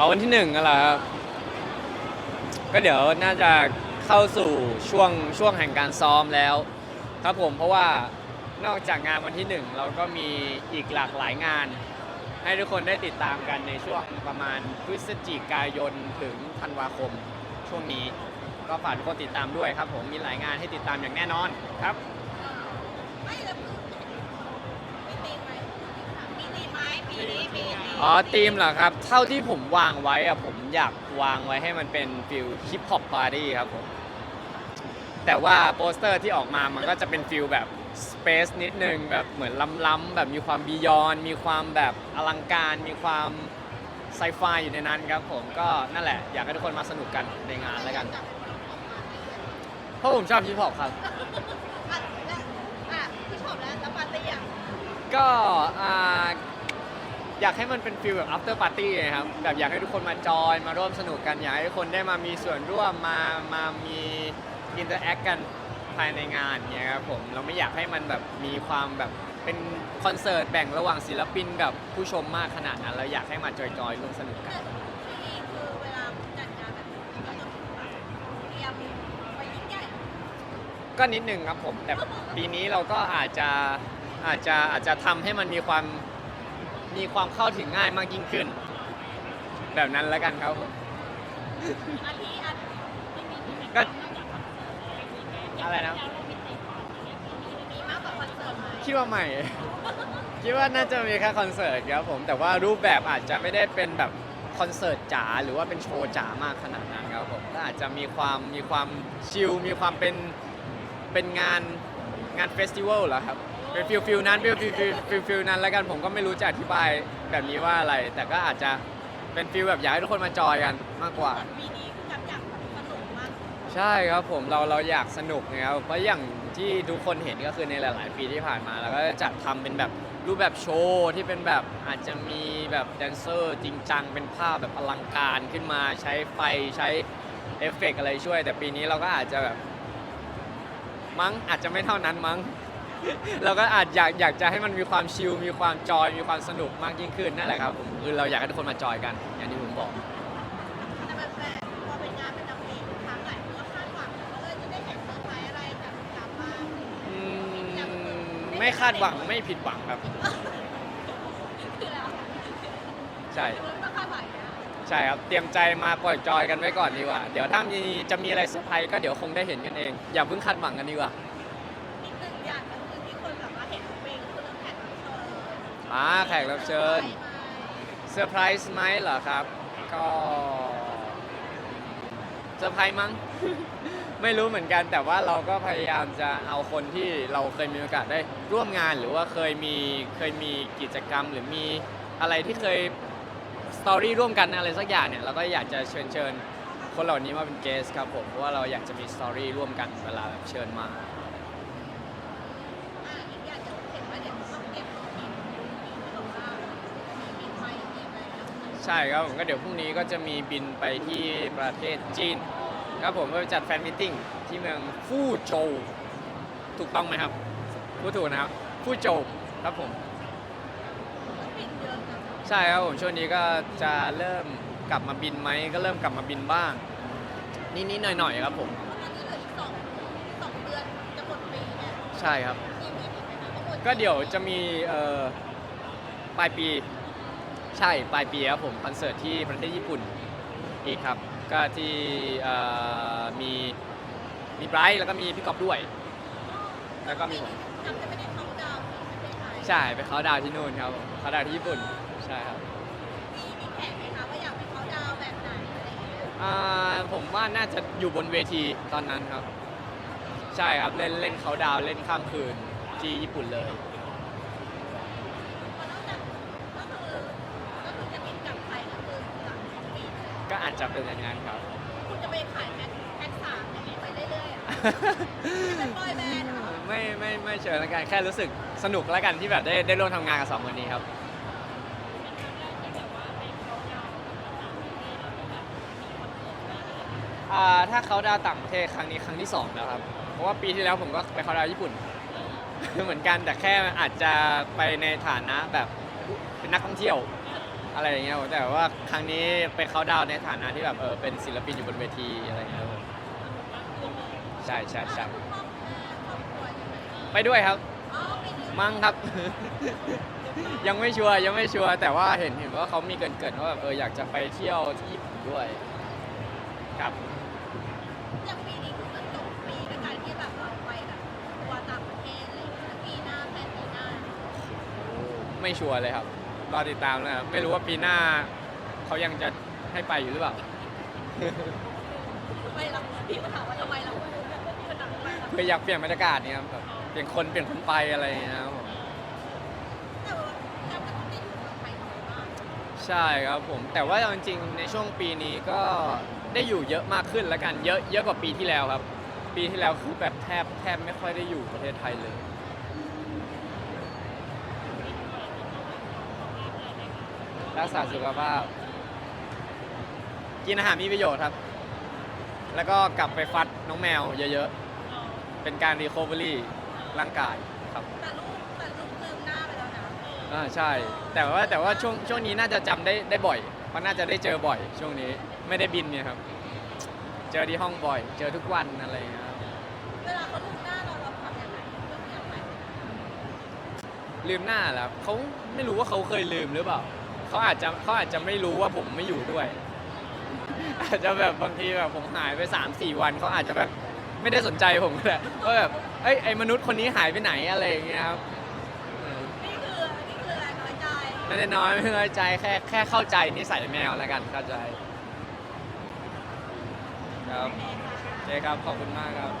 เอาวันที่หนึ่งกันเหรอครับ ก็เดี๋ยวน่าจะเข้าสู่ช่วงช่วงแห่งการซ้อมแล้ว ครับผมเพราะว่านอกจากงานวันที่หนึ่งเราก็มีอีกหลากหลายงาน ให้ทุกคนได้ติดตามกันในช่วงประมาณพฤศจิกายนถึงธันวาคมช่วงนี้ ก็ฝากทุกคนติดตามด้วยครับผมมีหลายงานให้ติดตามอย่างแน่นอนครับ อ๋อทีมเหรอครับ เท่าที่ผมวางไว้อะผมอยากวางไว้ให้มันเป็นฟิลฮิปฮอปปาร์ตี้ครับผมแต่ว่าโปสเตอร์ที่ออกมามันก็จะเป็นฟิลแบบสเปซนิดนึงแบบเหมือนล้ำๆแบบมีความบียอน มีความแบบอลังการ มีความไซไฟอยู่ในนั้นครับผมก็นั่นแหละ อยากให้ทุกคนมาสนุกกันในงานแล้วกัน เพราะผมชอบฮิปฮอปครับ อะแล้วอะพี่ชอบแล้วแล้วปาร์ตี้อะก็อ่า อยากให้มันเป็นฟิลแบบ after party นะครับแบบอยากให้ทุกคนมาจอยมาร่วมสนุกกันอยากให้ทุกคนได้มามีส่วนร่วมมามามี interact กันภายในงานเนี่ยครับผมเราไม่อยากให้มันแบบมีความแบบเป็นคอนเสิร์ตแบ่งระหว่างศิลปินกับผู้ชมมากขนาดนั้นเราอยากให้มาจอยๆร่วมสนุกกัน ที่นี่คือเวลาจัดงานแบบนี้ก็จะเตรียมไปยิ่งใหญ่ก็นิดนึงครับผม แต่ปีนี้เราก็อาจจะอาจจะอาจจะทำให้มันมีความ มีความเข้าถึงง่ายมากยิ่งขึ้น แบบนั้นแล้วกันครับผมอาทิอันก็อะไรนะมีมากกว่าคอนเสิร์ตไหมคิดว่าใหม่ คิดว่าน่าจะมีแค่คอนเสิร์ตครับผม แต่ว่ารูปแบบอาจจะไม่ได้เป็นแบบคอนเสิร์ตจ๋าหรือว่าเป็นโชว์จ๋ามากขนาดนั้นครับผมก็อาจจะมีความมีความชิลมีความเป็นเป็นงานงานเฟสติวัลเหรอครับ เป็นฟิลฟิลนั้นฟิลฟิลฟิลฟิลฟิลนั้นแล้วกันผมก็ไม่รู้จะอธิบายแบบนี้ว่าอะไร แต่ก็อาจจะเป็นฟิลแบบอยากให้ทุกคนมาจอยกันมากกว่า ปีนี้คือกับอยากสนุกมากใช่ครับผมเราเราอยากสนุกนะครับเพราะอย่างที่ทุกคนเห็นก็คือในหลาย ๆ ปีที่ผ่านมาเราก็จะจัดทำเป็นแบบรูปแบบโชว์ที่เป็นแบบอาจจะมีแบบแดนเซอร์จริงจังเป็นภาพแบบอลังการขึ้นมาใช้ไฟใช้เอฟเฟกต์อะไรช่วย แต่ปีนี้เราก็อาจจะแบบ มั้งอาจจะไม่เท่านั้นมั้ง เราก็อาจอยากอยากจะให้มันมีความชิลมีความจอยมีความสนุกมากยิ่งขึ้นนั่นแหละครับผมคือเราอยากให้ทุกคนมาจอยกัน อย่างที่ผมบอกแต่แบบแปลกพอเป็นงานประจำปีทุกครั้งหลายคนก็คาดหวังว่าเออจะได้เห็นเซอร์ไพรส์อะไรจากกลับบ้างอืมไม่คาดหวังไม่ผิดหวังครับ คือแล้วใช่คือต้องคาดหวังนะใช่ครับ เตรียมใจมาปล่อยจอยกันไว้ก่อนดีกว่า เดี๋ยวถ้ามีจะมีอะไรเซอร์ไพรส์ก็เดี๋ยวคงได้เห็นกันเอง อย่าเพิ่งคาดหวังกันดีกว่า อ่าแขกรับเชิญเซอร์ไพรส์ไหมเหรอครับ ก็เซอร์ไพรส์มั้ง ไม่รู้เหมือนกันแต่ว่าเราก็พยายามจะเอาคนที่เราเคยมีโอกาสได้ร่วมงานหรือว่าเคยมีเคยมีกิจกรรมหรือมีอะไรที่เคยสตอรี่ร่วมกันอะไรสักอย่างเนี่ยเราก็อยากจะเชิญเชิญคนเหล่านี้มาเป็นเกสครับผมเพราะว่าเราอยากจะมีสตอรี่ร่วมกันเวลาแบบเชิญมา อ่าอีกอย่างเดี๋ยวเห็นว่าเดี๋ยวต้องเก็บตัวทีมทีมที่บอกว่ามีมีไฟมีอะไรนะ ใช่ครับผมก็เดี๋ยวพรุ่งนี้ก็จะมีบินไปที่ประเทศจีนครับผมเพื่อไปจัดแฟนมิทติ้งที่เมืองฟู่โจวถูกต้องไหมครับพูดถูกนะครับฟู่โจวครับผมต้องปิดเยอะนะใช่ครับผมช่วงนี้ก็จะเริ่มกลับมาบินไหมก็เริ่มกลับมาบินบ้าง นิดๆหน่อยๆครับผมเพราะตอนนี้เหลืออีกสองสองเดือนจะหมดปีเนี่ยใช่ครับมีมีอีกไหมคะเพราะหมดก็เดี๋ยวจะมีเอ่อปลายปี ใช่ปลายปีครับผมคอนเสิร์ตที่ประเทศญี่ปุ่นอีกครับ ก็ที่เอ่อมีมีไบรท์แล้วก็มีพี่กอบด้วย แล้วก็มีผมจำจะไม่ได้เขาดาวน์ที่ประเทศไทยใช่ไปเขาน์ดาวน์ที่นู่นครับผมเขาน์ดาวน์ที่ญี่ปุ่นใช่ครับ มีมีแผนไหมคะว่าอยากไปเขาดาวน์แบบไหนอะไรอย่างเงี้ยอ่าผมว่าน่าจะอยู่บนเวทีตอนนั้นครับ ใช่ครับ เล่นเล่นเขาน์ดาวน์เล่นข้ามคืนที่ญี่ปุ่นเลย เพราะนอกจากก็คือก็คือจะบินกลับไทยก็คือหลังของปีเลย ก็อา จจะเป็นอย่างนั้นครับ คุณจะไปขายแพ็คแพ็คสามอย่างนี้ไปเรื่อยๆอะเป็นบอยแบนด์เหรอไม่ไม่ไม่เชิญแล้วกันแค่รู้สึกสนุกแล้วกันที่แบบได้ได้ร่วมทำงานกับสองคนนี้ครับ อ่าถ้าเขาดาวน์ต่างประเทศครั้งนี้ครั้งที่สองแล้วครับ เพราะว่าปีที่แล้วผมก็ไปเขาดาวน์ญี่ปุ่น เหมือนกันแต่แค่อาจจะไปในฐานะแบบเป็นนักท่องเที่ยว อะไรอย่างเงี้ยแต่ว่าครั้งนี้ไปเขาน์ดาวน์ในฐานะที่แบบเออเป็นศิลปินอยู่บนเวทีอะไรอย่างเงี้ยครับผมใช่ใช่ใช่คุณพ่อคุณแม่ครอบครัวใช่ไหมไปด้วยครับอ๋อไปดูมั้งครับ ยังไม่ชัวร์ยังไม่ชัวร์แต่ว่าเห็นเห็นว่าเขามีเกรินๆว่าแบบเอออยากจะไปเที่ยวที่ญี่ปุ่นด้วย ครับอย่างปีนี้คือมันจบปีด้วยการที่แบบเราไปแบบทัวร์ต่างประเทศอะไรอย่างเงี้ยปีหน้าแผนปีหน้า ไม่ชัวร์เลยครับ รอติดตามนะครับไม่รู้ว่าปีหน้าเขายังจะให้ไปอยู่หรือเปล่าทำไมเราพี่มาถามว่าทำไมเราไม่รู้แบบพี่มาถามทำไมเราเพื่ออยากเปลี่ยนบรรยากาศเนี่ยครับแบบเปลี่ยนคนเปลี่ยนคนไปอะไรอย่างเงี้ยครับผมแต่ว่าเราก็ต้องได้อยู่เมืองไทยน้อยมากใช่ครับผม แต่ว่าเอาจริงๆในช่วงปีนี้ก็ได้อยู่เยอะมากขึ้นแล้วกันเยอะเยอะกว่าปีที่แล้วครับ ปีที่แล้วคือแบบแทบแทบไม่ค่อยได้อยู่ประเทศไทยเลย รักษาสุขภาพ กินอาหารมีประโยชน์ครับ แล้วก็กลับไปฟัดน้องแมวเยอะๆ เป็นการรีค o เวอรี่ร่างกายครับแต่ลูกแต่ลูกลืมหน้าไปแล้วนะอ่าใช่ แต่ว่าแต่ว่าช่วงช่วงนี้น่าจะจำได้ได้บ่อย เพราะน่าจะได้เจอบ่อย ช่วงนี้ไม่ได้บินเนี่ยครับ เจอที่ห้องบ่อย เจอทุกวันอะไรอย่างเงี้ยครับเวลาเขาลืมหน้าเราเราทำยังไงเรื่องอย่างไรลืมหน้าแล้วเขาไม่รู้ว่าเขาเคยลืมหรือเปล่า เขาอาจจะเขาอาจจะไม่รู้ว่าผมไม่อยู่ด้วย อาจจะแบบบางทีแบบผมหายไป3 4วันเขาอาจจะแบบไม่ได้สนใจผมก็ได้ว่าแบบเอ้ยไอ้มนุษย์คนนี้หายไปไหนอะไรอย่างเงี้ยครับนี่คือนี่คืออะไรน้อยใจไม่ได้น้อยไม่น้อยใจแค่แค่เข้าใจนิสัยแมวแล้วกันเข้าใจครับโอเคครับขอบคุณมากครับ